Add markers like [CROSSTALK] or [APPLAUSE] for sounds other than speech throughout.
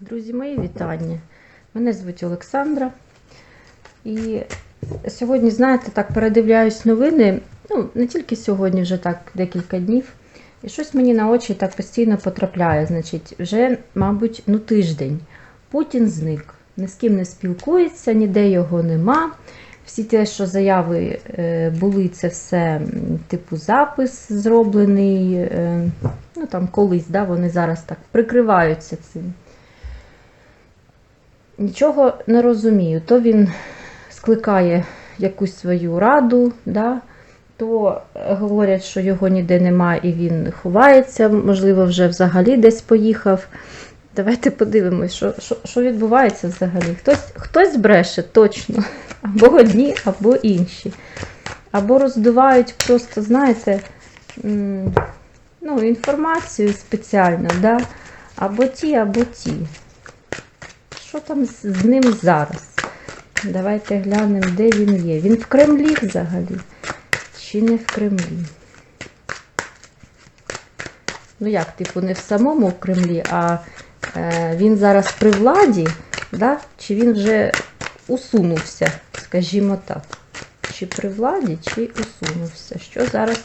Друзі мої, вітання! Мене звуть Олександра. І сьогодні, знаєте, так передивляюсь новини. Ну, не тільки сьогодні, вже так декілька днів. І щось мені на очі так постійно потрапляє. Значить, вже, мабуть, ну тиждень. Путін зник. Ні з ким не спілкується, ніде його нема. Всі те, що заяви е, були, це все типу запис зроблений. е, ну там колись, да, вони зараз так прикриваються цим. Нічого не розумію. То він скликає якусь свою раду, да, то е, говорять, що його ніде немає і він ховається, можливо, вже взагалі десь поїхав. Давайте подивимось, що, що, що відбувається взагалі. Хтось, хтось бреше точно, або одні, або інші. Або роздувають просто, знаєте, ну, інформацію спеціально, да? або ті, або ті. Що там з, ним зараз? Давайте глянемо, де він є. Він в Кремлі взагалі. Чи не в Кремлі? Ну як, типу, не в самому Кремлі, а е, він зараз при владі, да? чи він вже усунувся, скажімо так. Чи при владі, чи усунувся. Що зараз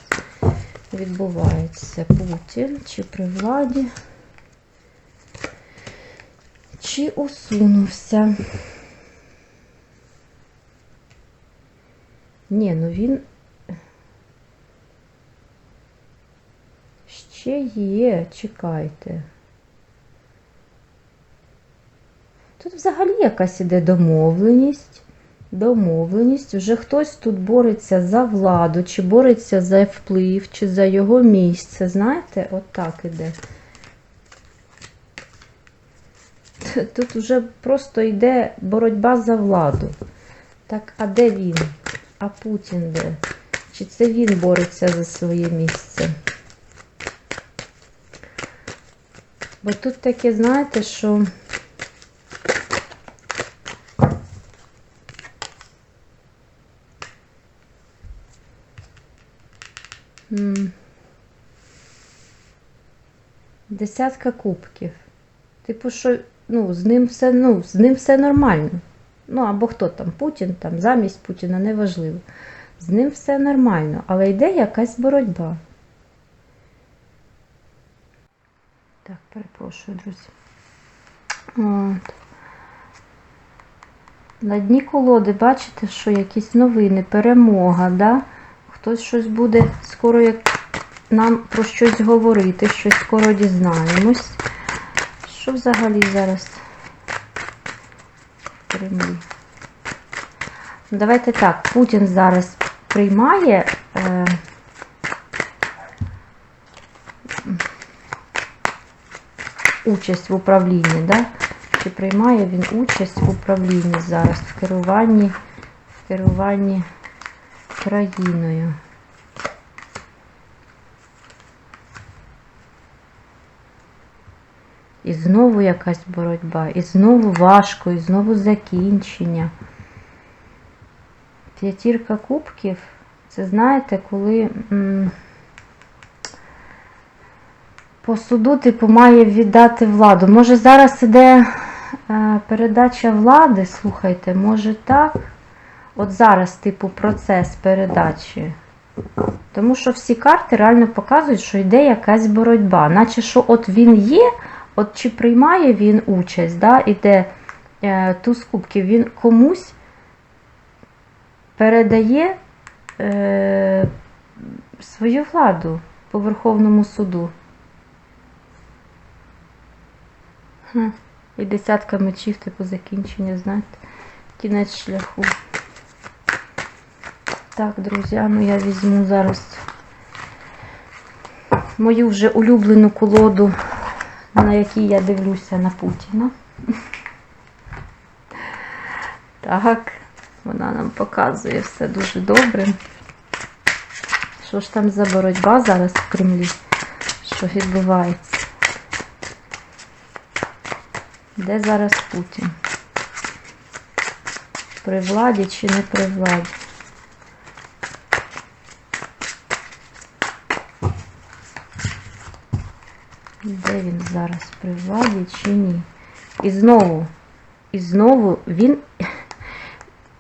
відбувається? Путін, чи при владі? Чи усунувся? Ні, ну він ще є, чекайте. Тут взагалі якась іде домовленість. Домовленість. Вже хтось тут бореться за владу, чи бореться за вплив, чи за його місце. Знаєте, от так іде. [LAUGHS] Тут вже просто йде боротьба за владу. Так, а де він? А Путін де? Чи це він бореться за своє місце? Бо тут таке, знаєте, що. Десятка кубків. Типу, що ну, з ним все, ну, з ним все нормально. Ну, або хто там, Путін, там, замість Путіна, неважливо. З ним все нормально, але йде якась боротьба. Так, перепрошую, друзі. От. На дні колоди бачите, що якісь новини, перемога, да? Хтось щось буде скоро як нам про щось говорити, щось скоро дізнаємось. Що взагалі зараз в Кремлі? Давайте так, Путін зараз приймає е, участь в управлінні, да? Чи приймає він участь в управлінні зараз в керуванні, в керуванні країною? І знову якась боротьба, і знову важко, і знову закінчення. П'ятірка кубків це знаєте, коли м, по суду типу має віддати владу. Може зараз іде е, передача влади, слухайте, може так? От зараз, типу, процес передачі. Тому що всі карти реально показують, що йде якась боротьба. Наче що от він є, от чи приймає він участь, да, іде е, туз кубків, він комусь передає е, свою владу по Верховному суду. Хм. І десятка мечів, типу закінчення, знаєте, кінець шляху. Так, друзі, ну я візьму зараз мою вже улюблену колоду, на якій я дивлюся на Путіна. [LAUGHS] Так, вона нам показує все дуже добре. Що ж там за боротьба зараз в Кремлі? Що відбувається? Де зараз Путін? При владі чи не при владі? Де він зараз при владі чи ні? І знову, і знову він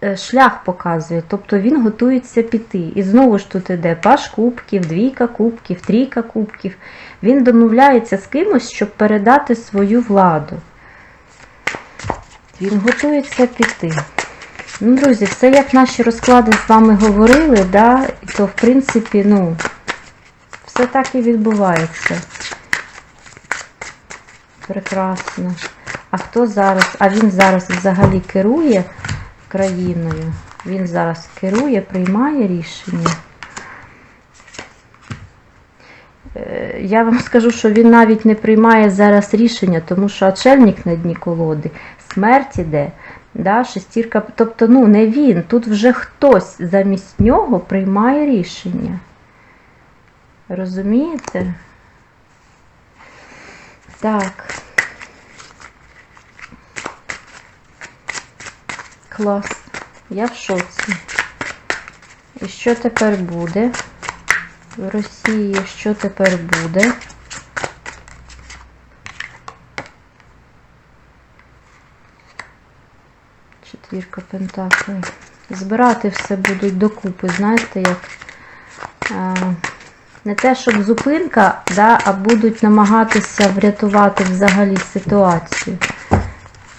е, шлях показує, тобто він готується піти. І знову ж тут іде паш кубків, двійка кубків, трійка кубків. Він домовляється з кимось, щоб передати свою владу. Він готується піти. Ну, друзі, все як наші розклади з вами говорили, да, то в принципі, ну, все так і відбувається. Прекрасно. А хто зараз? А він зараз взагалі керує країною. Він зараз керує, приймає рішення. Е, Я вам скажу, що він навіть не приймає зараз рішення, тому що очельник на дні колоди, смерть іде, да, шестірка, тобто, ну, не він, тут вже хтось замість нього приймає рішення. Розумієте? Так. Клас. Я в шоці. І що тепер буде? В Росії що тепер буде? Четвірка пентаклів. Збирати все будуть докупи, знаєте, як а, не те, щоб зупинка, да, а будуть намагатися врятувати взагалі ситуацію.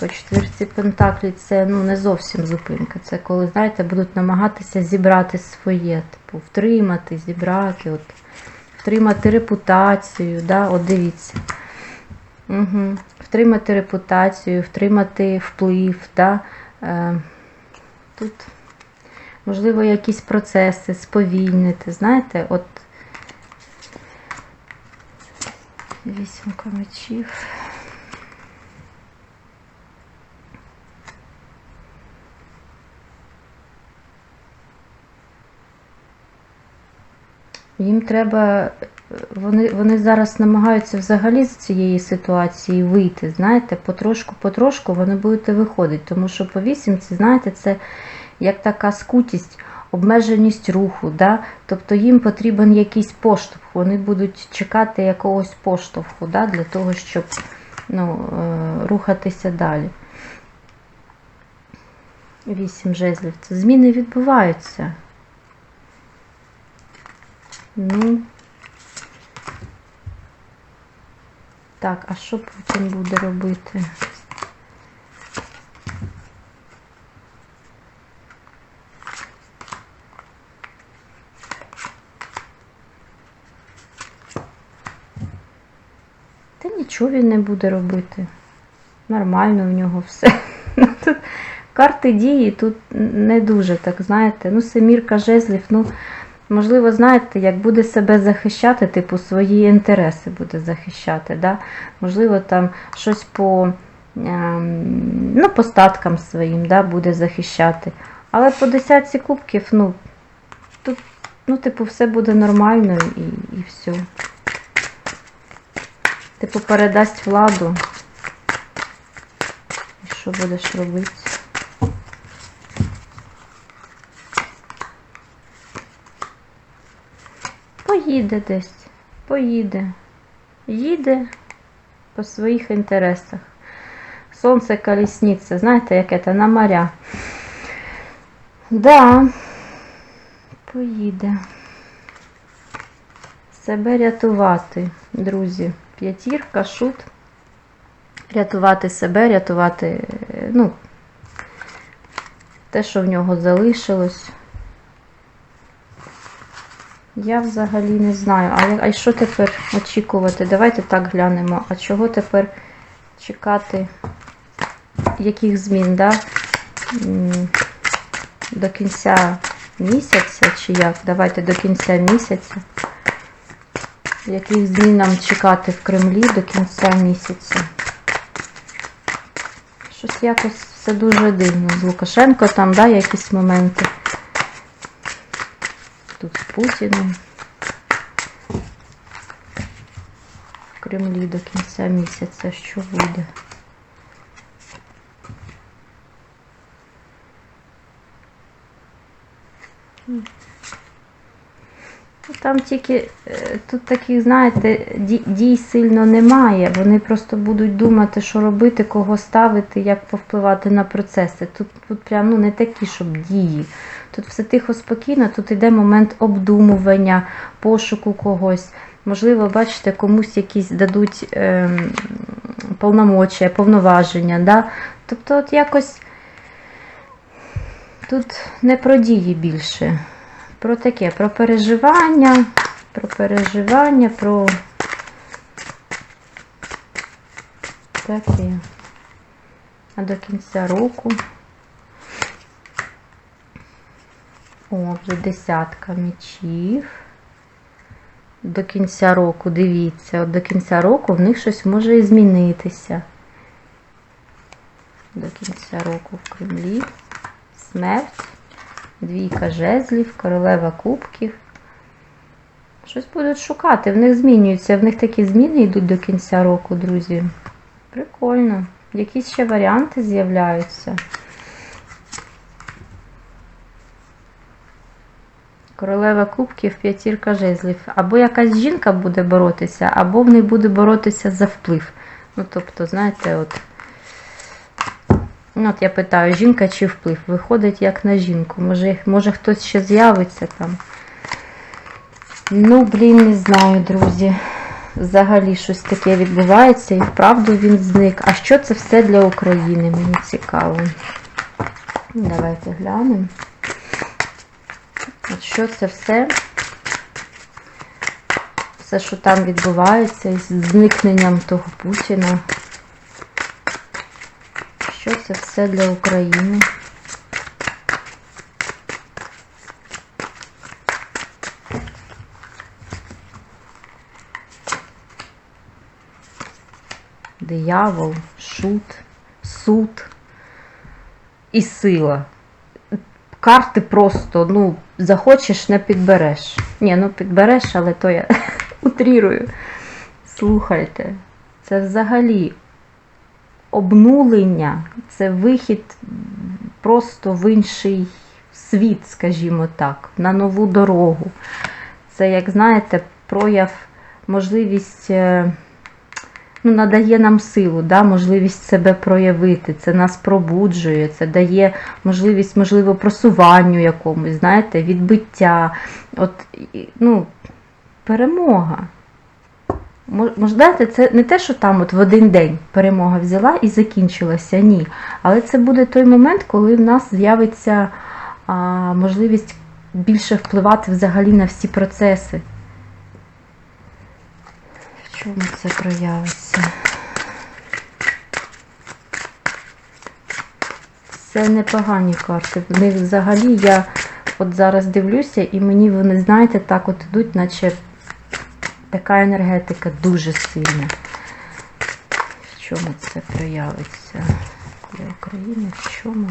По четвірці пентаклі це ну, не зовсім зупинка. Це коли, знаєте, будуть намагатися зібрати своє, типу, втримати, зібрати, от, втримати репутацію. Да? От дивіться. Угу. Втримати репутацію, втримати вплив. Да? Е, тут, можливо, якісь процеси сповільнити. Знаєте, от вісімка мечів. Їм треба, вони, вони зараз намагаються взагалі з цієї ситуації вийти. Знаєте, потрошку-потрошку вони будуть виходити. Тому що по вісімці, знаєте, це як така скутість, обмеженість руху. Да? Тобто їм потрібен якийсь поштовх. Вони будуть чекати якогось поштовху да? для того, щоб ну, е, рухатися далі. Вісім жезлів. Це зміни відбуваються. Ну. Так, а що Путін буде робити? Нічого він не буде робити. Нормально в нього все. [LAUGHS] Тут карти дії тут не дуже, так знаєте. Ну, семірка жезлів, ну. Можливо, знаєте, як буде себе захищати, типу свої інтереси буде захищати. Да? Можливо, там щось по ем, ну, по статкам своїм да, буде захищати. Але по десятці кубків, ну, тут, ну, типу, все буде нормально і, і все. Типу, передасть владу. І що будеш робити? Поїде десь, поїде, їде по своїх інтересах. Сонце колісниця, знаєте, яке це на моря. Да, поїде. Себе рятувати, друзі. П'ятірка, шут. Рятувати себе, рятувати, ну, те, що в нього залишилось. Я взагалі не знаю. А, а що тепер очікувати? Давайте так глянемо. А чого тепер чекати? Яких змін, да? До кінця місяця чи як? Давайте до кінця місяця. Яких змін нам чекати в Кремлі до кінця місяця? Щось якось все дуже дивно. З Лукашенко там, да, якісь моменти тут з Путіним в Кремлі до кінця місяця, що буде. Там тільки е, тут таких, знаєте, ді- дій сильно немає. Вони просто будуть думати, що робити, кого ставити, як повпливати на процеси. Тут, тут прям ну, не такі, щоб дії. Тут все тихо, спокійно, тут йде момент обдумування, пошуку когось. Можливо, бачите, комусь якісь дадуть ем, повномочія, повноваження. Да? Тобто, от якось тут не про дії більше. Про таке, про переживання, про переживання, про таке. А до кінця року. О, вже десятка мечів. До кінця року, дивіться, от до кінця року в них щось може і змінитися. До кінця року в Кремлі. Смерть. Двійка жезлів, королева кубків. Щось будуть шукати, в них змінюються, в них такі зміни йдуть до кінця року, друзі. Прикольно. Якісь ще варіанти з'являються. Королева кубків, п'ятірка жезлів. Або якась жінка буде боротися, або в них буде боротися за вплив. Ну, тобто, знаєте, от. Ну, От я питаю, жінка чи вплив? Виходить як на жінку. Може, може хтось ще з'явиться там. Ну, блін, не знаю, друзі. Взагалі щось таке відбувається і вправду він зник. А що це все для України? Мені цікаво. Давайте глянемо. От що це все? Все, що там відбувається із зникненням того Путіна. Це все для України? Диявол, шут, суд і сила. Карти просто, ну, захочеш, не підбереш. Ні, ну підбереш, але то я [LAUGHS] утрірую. Слухайте, це взагалі обнулення, це вихід просто в інший світ, скажімо так, на нову дорогу. Це, як знаєте, прояв, можливість, е, ну, надає нам силу, да, можливість себе проявити, це нас пробуджує, це дає можливість, можливо, просуванню якомусь, знаєте, відбиття, от, ну, перемога. Можливо, це не те, що там от в один день перемога взяла і закінчилася, ні. Але це буде той момент, коли в нас з'явиться можливість більше впливати взагалі на всі процеси. В чому це проявиться? Це непогані карти. В них взагалі я от зараз дивлюся, і мені вони, знаєте, так от ідуть, наче така енергетика дуже сильна. В чому це проявиться для України? В чому?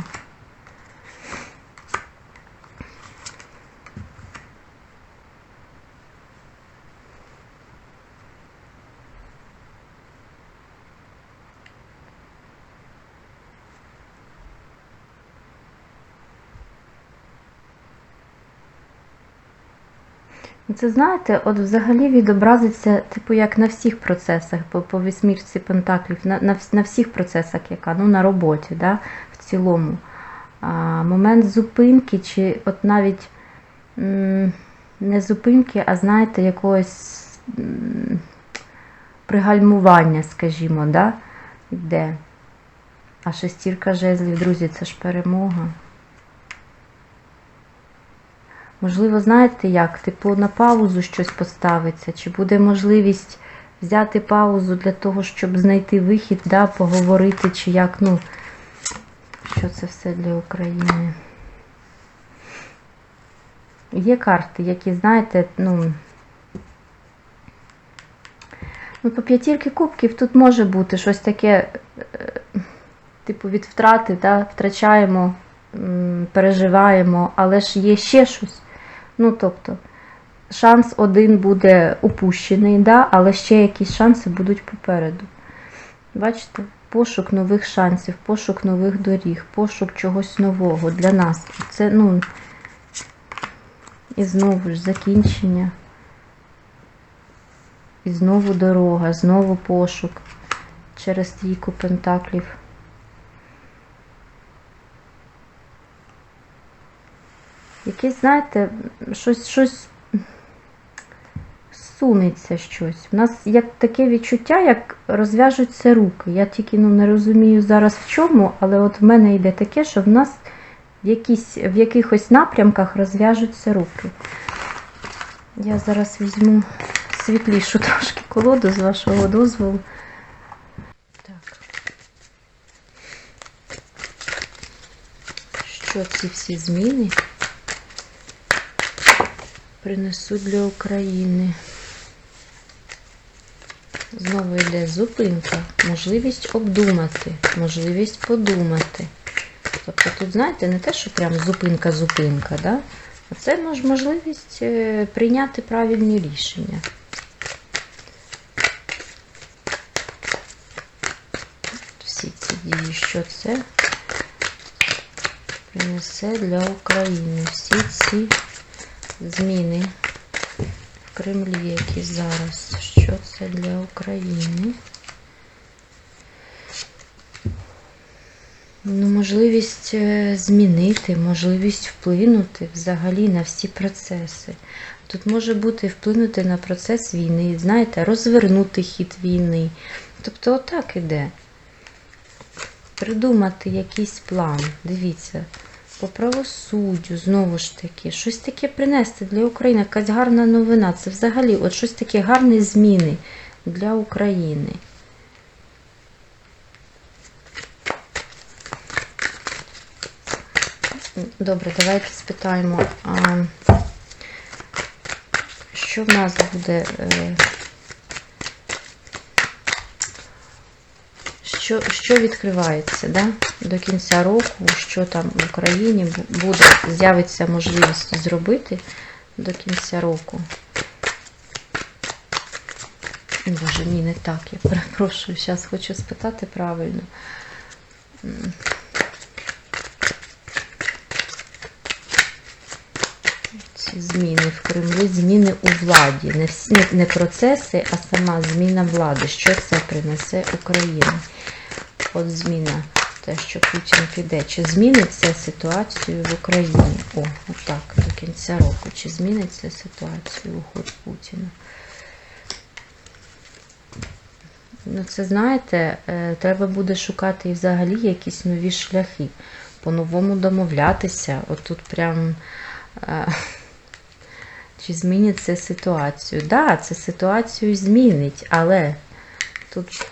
Це знаєте, от взагалі відобразиться, типу, як на всіх процесах, по, по вісьмірці пентаклів, на, на, на всіх процесах, яка, ну, на роботі, да, в цілому. А, момент зупинки, чи от навіть м, не зупинки, а знаєте, якогось м, пригальмування, скажімо, да, йде. А шестірка жезлів, друзі, це ж перемога. Можливо, знаєте як? Типу на паузу щось поставиться, чи буде можливість взяти паузу для того, щоб знайти вихід, да, поговорити, чи як, ну, що це все для України. Є карти, які, знаєте, ну. Ну, по п'ятірки кубків тут може бути щось таке, е, типу, від втрати, да, втрачаємо, переживаємо, але ж є ще щось. Ну, тобто, шанс один буде упущений, да, але ще якісь шанси будуть попереду. Бачите? Пошук нових шансів, пошук нових доріг, пошук чогось нового для нас. Це, ну, і знову ж закінчення. І знову дорога, знову пошук через трійку пентаклів. Якесь, знаєте, щось, щось сунеться щось. У нас як таке відчуття, як розв'яжуться руки. Я тільки ну, не розумію зараз в чому, але от в мене йде таке, що в нас в, якісь, в якихось напрямках розв'яжуться руки. Я зараз візьму світлішу трошки колоду з вашого дозволу. Що ці всі зміни принесуть для України? Знову йде зупинка, можливість обдумати, можливість подумати. Тобто тут, знаєте, не те, що прям зупинка-зупинка, да? а це мож- можливість е, прийняти правильні рішення. Всі ці дії, що це принесе для України. Всі ці зміни в Кремлі, які зараз. Що це для України? Ну, можливість е, змінити, можливість вплинути взагалі на всі процеси. Тут може бути вплинути на процес війни, знаєте, розвернути хід війни. Тобто, отак іде. Придумати якийсь план. Дивіться, по правосуддю, знову ж таки, щось таке принести для України, якась гарна новина. Це взагалі от щось таке гарні зміни для України. Добре, давайте спитаємо, а що в нас буде? е, Що, що відкривається да? до кінця року, що там в Україні буде, з'явиться можливість зробити до кінця року. Боже, ні, не так, я перепрошую, зараз хочу спитати правильно. Ці зміни в Кремлі, зміни у владі. Не, не процеси, а сама зміна влади. Що це принесе Україні? От зміна, те, що Путін піде. Чи змінить це ситуацію в Україні? О, отак, до кінця року. Чи змінить це ситуацію уход Путіна? Ну, це знаєте, е, треба буде шукати і взагалі якісь нові шляхи, по-новому домовлятися. Отут прям. е, Чи змінить це ситуацію? Так, да, це ситуацію змінить, але тут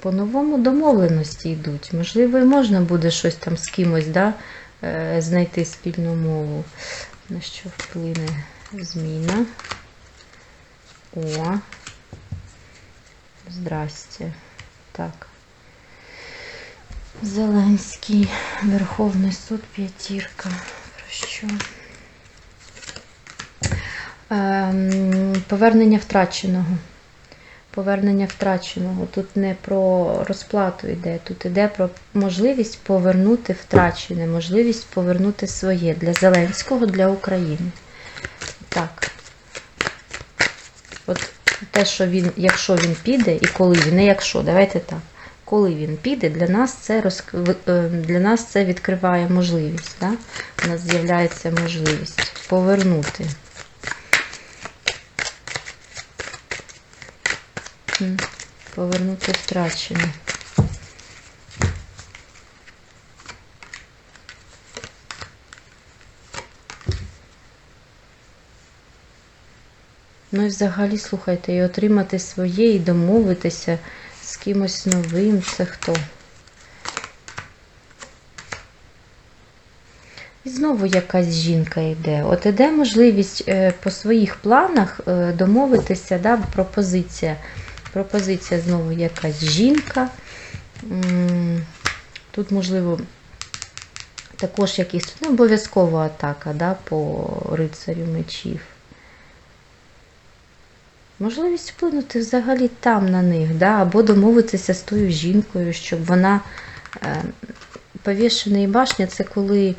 по-новому домовленості йдуть. Можливо, і можна буде щось там з кимось да, е, знайти спільну мову. На що вплине зміна? О. Здрасте. Так. Зеленський, Верховний суд, п'ятірка. Про що? Ем, повернення втраченого. Повернення втраченого. Тут не про розплату йде, тут йде про можливість повернути втрачене, можливість повернути своє для Зеленського, для України. Так. От те, що він, якщо він піде, і коли він, не якщо, давайте так. Коли він піде, для нас це роз... е, для нас це відкриває можливість. Да? У нас з'являється можливість повернути. М, Повернути втрачене. Ну і взагалі, слухайте, і отримати своє, і домовитися з кимось новим, це хто? І знову якась жінка йде. От іде можливість е, по своїх планах е, домовитися, да, пропозиція. Пропозиція знову якась жінка. Тут, можливо, також якийсь не обов'язкова атака да, по рицарю мечів. Можливість вплинути взагалі там на них, да, або домовитися з тою жінкою, щоб вона е, повішена башня це коли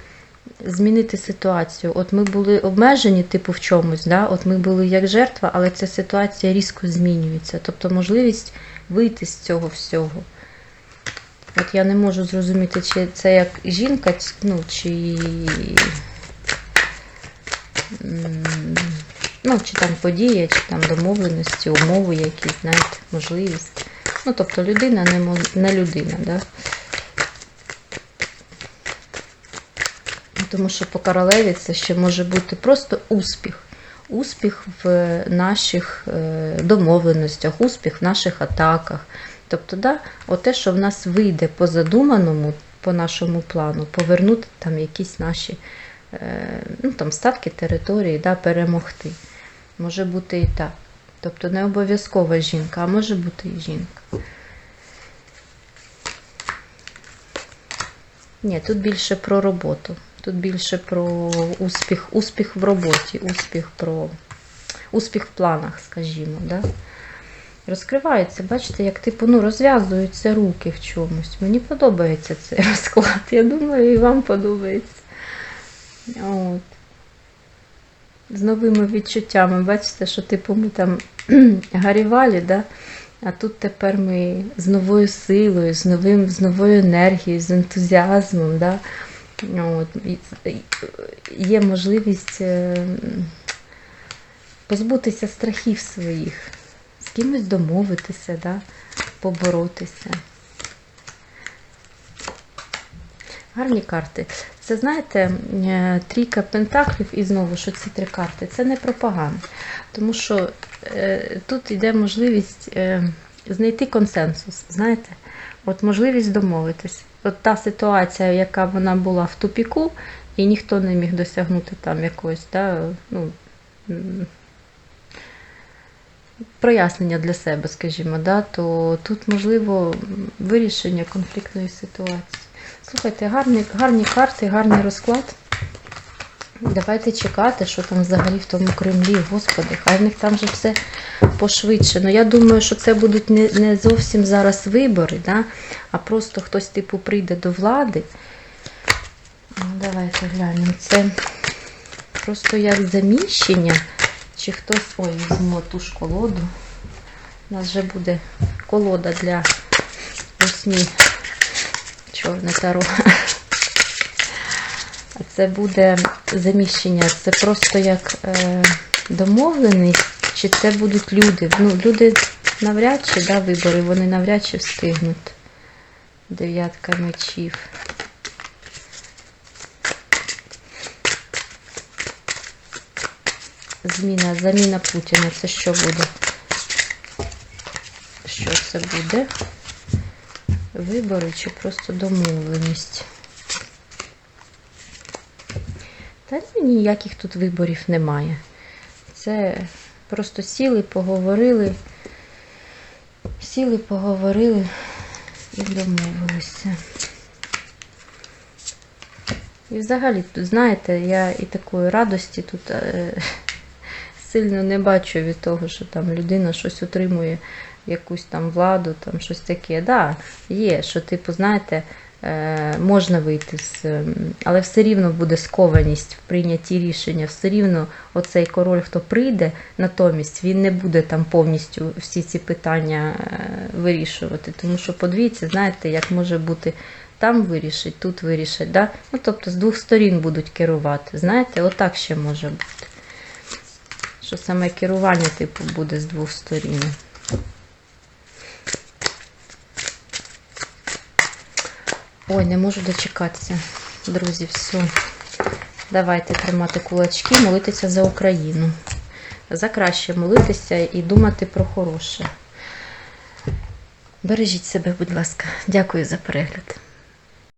змінити ситуацію. От ми були обмежені, типу, в чомусь, да? от ми були як жертва, але ця ситуація різко змінюється. Тобто можливість вийти з цього всього. От я не можу зрозуміти, чи це як жінка, ну, чи. Ну, чи там подія, чи там домовленості, умови якісь, знаєте, можливість. Ну, тобто людина не, мо- не людина, да? Тому що по королеві це ще може бути просто успіх. Успіх в наших е, домовленостях, успіх в наших атаках. Тобто, да, те, що в нас вийде по задуманому, по нашому плану, повернути там якісь наші е, ну, там, ставки території, да, перемогти. Може бути і так. Тобто не обов'язкова жінка, а може бути і жінка. Ні, тут більше про роботу. Тут більше про успіх, успіх в роботі, успіх про успіх в планах, скажімо. Да? Розкривається, бачите, як типу ну, розв'язуються руки в чомусь. Мені подобається цей [LAUGHS] розклад. Я думаю, і вам подобається. От. З новими відчуттями. Бачите, що типу ми там [CLEARS THROAT] гарівалі, да? а тут тепер ми з новою силою, з, новим, з новою енергією, з ентузіазмом. Да? От. Є можливість е, позбутися страхів своїх, з кимось домовитися, да? поборотися. Гарні карти. Це, знаєте, е, трійка пентаклів і знову що ці три карти. Це не пропаганда. Тому що е, тут йде можливість е, знайти консенсус. Знаєте, от можливість домовитись. Та ситуація, яка вона була в тупіку, і ніхто не міг досягнути там якогось, да, ну, прояснення для себе, скажімо, да, то тут можливо вирішення конфліктної ситуації. Слухайте, гарні, гарні карти, гарний розклад. Давайте чекати, що там взагалі в тому Кремлі. Господи, хай в них там же все пошвидше. Ну я думаю, що це будуть не, не зовсім зараз вибори, да? а просто хтось типу прийде до влади. Ну, давайте глянемо. Це просто як заміщення, чи хтось. Ой, візьму ту ж колоду. У нас вже буде колода для восьмі чорне таро. Це буде заміщення. Це просто як е, домовленість, чи це будуть люди. Ну, люди навряд чи, да, вибори, вони навряд чи встигнуть. Дев'ятка мечів. Зміна, заміна Путіна. Це що буде? Що це буде? Вибори чи просто домовленість? Та ні, ніяких тут виборів немає. Це просто сіли, поговорили, сіли, поговорили і домовилися. І взагалі, знаєте, я і такої радості тут е, сильно не бачу від того, що там людина щось отримує, якусь там владу, там щось таке. Да, є, що, типу, знаєте, можна вийти з. ем, Але все рівно буде скованість в прийнятті рішення. Все рівно оцей король, хто прийде, натомість він не буде там повністю всі ці питання е, вирішувати. Тому що подивіться, знаєте, як може бути. Там вирішить, тут вирішить, да? ну тобто з двох сторін будуть керувати. Знаєте, отак ще може бути. Що саме керування, типу, буде з двох сторін. Ой, не можу дочекатися. Друзі, все. Давайте тримати кулачки, молитися за Україну. За краще молитися і думати про хороше. Бережіть себе, будь ласка. Дякую за перегляд.